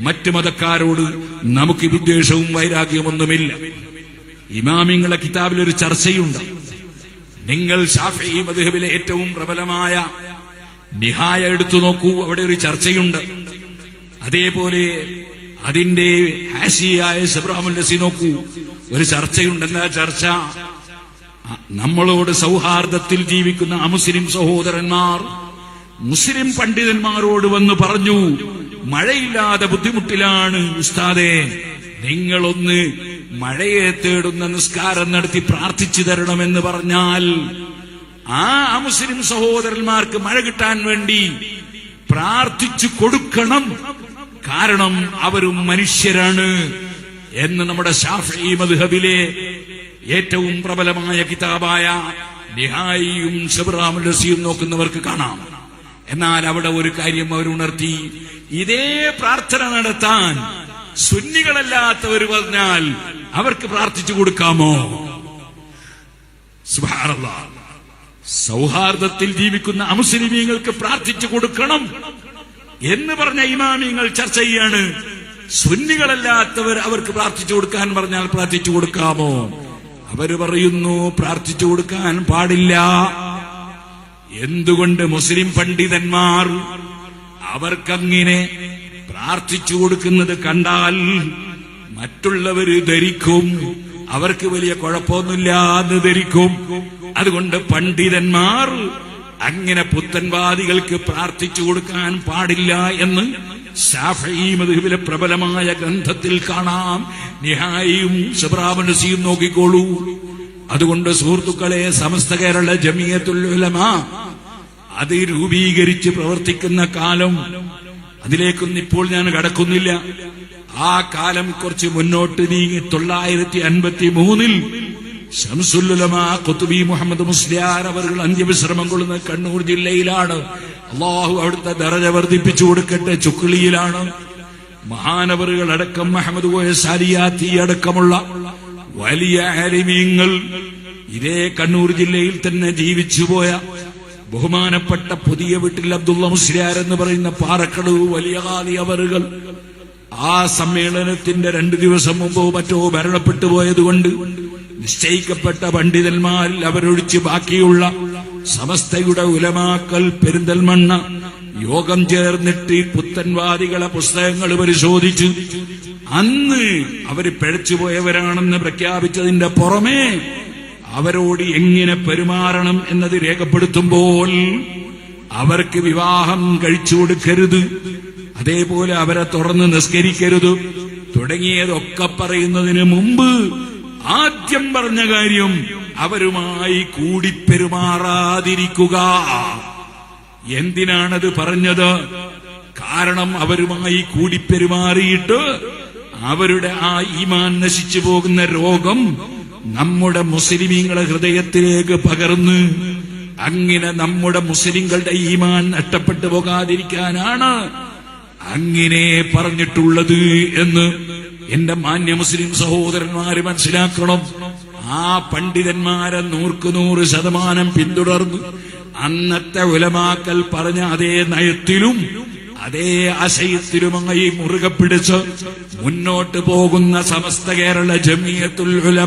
മറ്റു മതക്കാരോട് നമുക്ക് വിദ്വേഷവും വൈരാഗ്യമൊന്നുമില്ല. ഇമാമിങ്ങളെ കിതാബിൽ ഒരു ചർച്ചയുണ്ട്. നിങ്ങൾ ഷാഫി മധുഹബിലെ ഏറ്റവും പ്രബലമായ നിഹായ എടുത്തു നോക്കൂ അവിടെ ഒരു ചർച്ചയുണ്ട്. അതേപോലെ അതിന്റെ ഹാഷിയായ സബ്രാമുൽ നസി നോക്കൂ ഒരു ചർച്ചയുണ്ട്. എന്താ ചർച്ച? നമ്മളോട് സൗഹാർദ്ദത്തിൽ ജീവിക്കുന്ന അമുസ്ലിം സഹോദരന്മാർ മുസ്ലിം പണ്ഡിതന്മാരോട് വന്ന് പറഞ്ഞു മഴയില്ലാതെ ബുദ്ധിമുട്ടിലാണ് ഉസ്താദെ. നിങ്ങളൊന്ന് മഴയെ തേടുന്ന നിസ്കാരം നടത്തി പ്രാർത്ഥിച്ചു തരണമെന്ന് പറഞ്ഞാൽ ആ മുസ്ലിം സഹോദരന്മാർക്ക് മഴ കിട്ടാൻ വേണ്ടി പ്രാർത്ഥിച്ചു കൊടുക്കണം. കാരണം അവരും മനുഷ്യരാണ് എന്ന് നമ്മുടെ ഷാഫി മധുഹബിലെ ഏറ്റവും പ്രബലമായ കിതാബായ നിഹായിയും ഷബ്രാമുൽ റസിയും നോക്കുന്നവർക്ക് കാണാം. എന്നാൽ അവിടെ ഒരു കാര്യം അവർ ഉണർത്തി. ഇതേ പ്രാർത്ഥന നടത്താൻ സുന്നികളല്ലാത്തവർ പറഞ്ഞാൽ അവർക്ക് പ്രാർത്ഥിച്ചു കൊടുക്കാമോ. സൗഹാർദ്ദത്തിൽ ജീവിക്കുന്ന അമുസ്ലിമീങ്ങൾക്ക് പ്രാർത്ഥിച്ചു കൊടുക്കണം എന്ന് പറഞ്ഞ ഇമാമിങ്ങൾ ചർച്ച ചെയ്യാണ്. സുന്നികളല്ലാത്തവർ അവർക്ക് പ്രാർത്ഥിച്ചു കൊടുക്കാൻ പറഞ്ഞാൽ പ്രാർത്ഥിച്ചു കൊടുക്കാമോ? അവർ പറയുന്നു പ്രാർത്ഥിച്ചു കൊടുക്കാൻ പാടില്ല. എന്തുകൊണ്ട് മുസ്ലിം പണ്ഡിതന്മാർ അവർക്കങ്ങനെ പ്രാർത്ഥിച്ചു കൊടുക്കുന്നത് കണ്ടാൽ മറ്റുള്ളവര് ധരിക്കും. അവർക്ക് വലിയ കുഴപ്പമൊന്നുമില്ല എന്ന് ധരിക്കും. അതുകൊണ്ട് പണ്ഡിതന്മാർ അങ്ങനെ പുത്തൻവാദികൾക്ക് പ്രാർത്ഥിച്ചു കൊടുക്കാൻ പാടില്ല എന്ന് ഷാഫി മധുബിലെ പ്രബലമായ ഗ്രന്ഥത്തിൽ കാണാം. നിഹായിയും സബ്രാമനസിയും നോക്കിക്കോളൂ. അതുകൊണ്ട് സുഹൃത്തുക്കളെ സമസ്ത കേരള ജമിയത്തുൽ ഉലമ അത് രൂപീകരിച്ച് പ്രവർത്തിക്കുന്ന കാലം അതിലേക്കൊന്നും ഇപ്പോൾ ഞാൻ കടക്കുന്നില്ല. ആ കാലം കുറച്ച് മുന്നോട്ട് നീങ്ങി തൊള്ളായിരത്തി അൻപത്തി മൂന്നിൽ ഷംസുല്ലുലമ കുത്തുബി മുഹമ്മദ് മുസ്ലിയാർ അവർ അന്ത്യവിശ്രമം കൊള്ളുന്ന കണ്ണൂർ ജില്ലയിലാണ്. അള്ളാഹു അവിടുത്തെ ദറജ വർദ്ധിപ്പിച്ചു കൊടുക്കട്ടെ ചുക്കിളിയിലാണ്. മഹാനവറുകൾ അടക്കം മുഹമ്മദ് കോയ സാലിയാത്തി അടക്കമുള്ള വലിയ ആലിമീങ്ങൾ ഇതേ കണ്ണൂർ ജില്ലയിൽ തന്നെ ജീവിച്ചുപോയ ബഹുമാനപ്പെട്ട പുതിയ വീട്ടിൽ അബ്ദുള്ള മുസ്ലിയാർ എന്ന് പറയുന്ന പാറക്കടവ് വലിയ കാലി അവറുകൾ. ആ സമ്മേളനത്തിന്റെ രണ്ടു ദിവസം മുമ്പോ മറ്റോ മരണപ്പെട്ടു പോയതുകൊണ്ട് നിശ്ചയിക്കപ്പെട്ട പണ്ഡിതന്മാരിൽ അവരൊഴിച്ച് ബാക്കിയുള്ള സമസ്തയുടെ ഉലമാക്കൽ പെരിന്തൽമണ്ണ യോഗം ചേർന്നിട്ട് പുത്തൻവാദികളെ പുസ്തകങ്ങൾ പരിശോധിച്ചു അന്ന് അവർ പിഴച്ചുപോയവരാണെന്ന് പ്രഖ്യാപിച്ചതിന്റെ പുറമേ അവരോട് എങ്ങനെ പെരുമാറണം എന്നത് രേഖപ്പെടുത്തുമ്പോൾ അവർക്ക് വിവാഹം കഴിച്ചു കൊടുക്കരുത്. അതേപോലെ അവരെ തുടർന്ന് നിസ്കരിക്കരുത്. തുടങ്ങിയതൊക്കെ പറയുന്നതിന് മുമ്പ് ആദ്യം പറഞ്ഞ കാര്യം അവരുമായി കൂടി പെരുമാറാതിരിക്കുക. എന്തിനാണത് പറഞ്ഞത്? കാരണം അവരുമായി കൂടി പെരുമാറിയിട്ട് അവരുടെ ആ ഈമാൻ നശിച്ചു പോകുന്ന രോഗം നമ്മുടെ മുസ്ലിമീങ്ങളെ ഹൃദയത്തിലേക്ക് പകർന്ന് അങ്ങനെ നമ്മുടെ മുസ്ലിങ്ങളുടെ ഈമാൻ നഷ്ടപ്പെട്ടു പോകാതിരിക്കാനാണ് അങ്ങനെ പറഞ്ഞിട്ടുള്ളത് എന്ന് എന്റെ മാന്യ മുസ്ലിം സഹോദരന്മാര് മനസ്സിലാക്കണം. ആ പണ്ഡിതന്മാരെ നൂർക്ക് നൂറ് ശതമാനം പിന്തുടർന്നു അന്നത്തെ ഉലമാക്കൽ പറഞ്ഞ അതേ നയത്തിലും അതേ ആശയത്തിലുമായി മുറുകെ പിടിച്ച് മുന്നോട്ട് പോകുന്ന സമസ്ത കേരള ജമിയത്തുൽ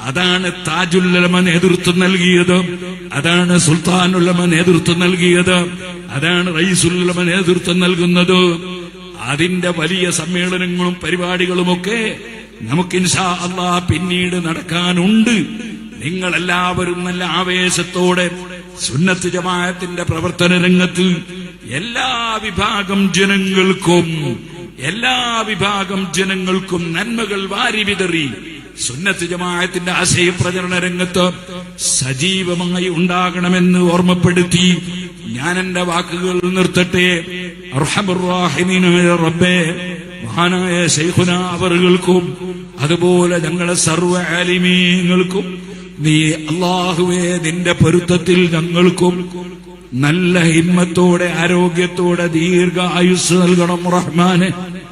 അതാണ് താജുല്ലമ നേതൃത്വം നൽകിയത്. അതാണ് സുൽത്താനുല്ലമ നേതൃത്വം നൽകിയത്. അതാണ് റൈസുല്ലമ നേതൃത്വം നൽകുന്നത്. അതിന്റെ വലിയ സമ്മേളനങ്ങളും പരിപാടികളുമൊക്കെ നമുക്ക് ഇൻഷാ അള്ളാ പിന്നീട് നടക്കാനുണ്ട്. നിങ്ങളെല്ലാവരും നല്ല ആവേശത്തോടെ സുന്നത്ത് ജമാഅത്തിന്റെ പ്രവർത്തന രംഗത്ത് എല്ലാ വിഭാഗം ജനങ്ങൾക്കും എല്ലാ വിഭാഗം ജനങ്ങൾക്കും നന്മകൾ വാരി വിതറി. സുന്നത്ത് ജമാഅത്തിന്റെ ആശയ പ്രചരണ രംഗത്ത് സജീവമായി ഉണ്ടാകണമെന്ന് ഓർമ്മപ്പെടുത്തി ഞാൻ എന്റെ വാക്കുകൾ നിർത്തട്ടെ. റബ്ബേ മഹാനായ ശൈഖുന അവറുകൾക്കും അതുപോലെ ഞങ്ങളെ സർവ ആലിമീങ്ങൾക്കും നീ അള്ളാഹുവേ നിന്റെ പൊരുത്തത്തിൽ ഞങ്ങൾക്കും നല്ല ഹിമ്മത്തോടെ ആരോഗ്യത്തോടെ ദീർഘ ആയുസ് നൽകണം റഹ്മാനെ.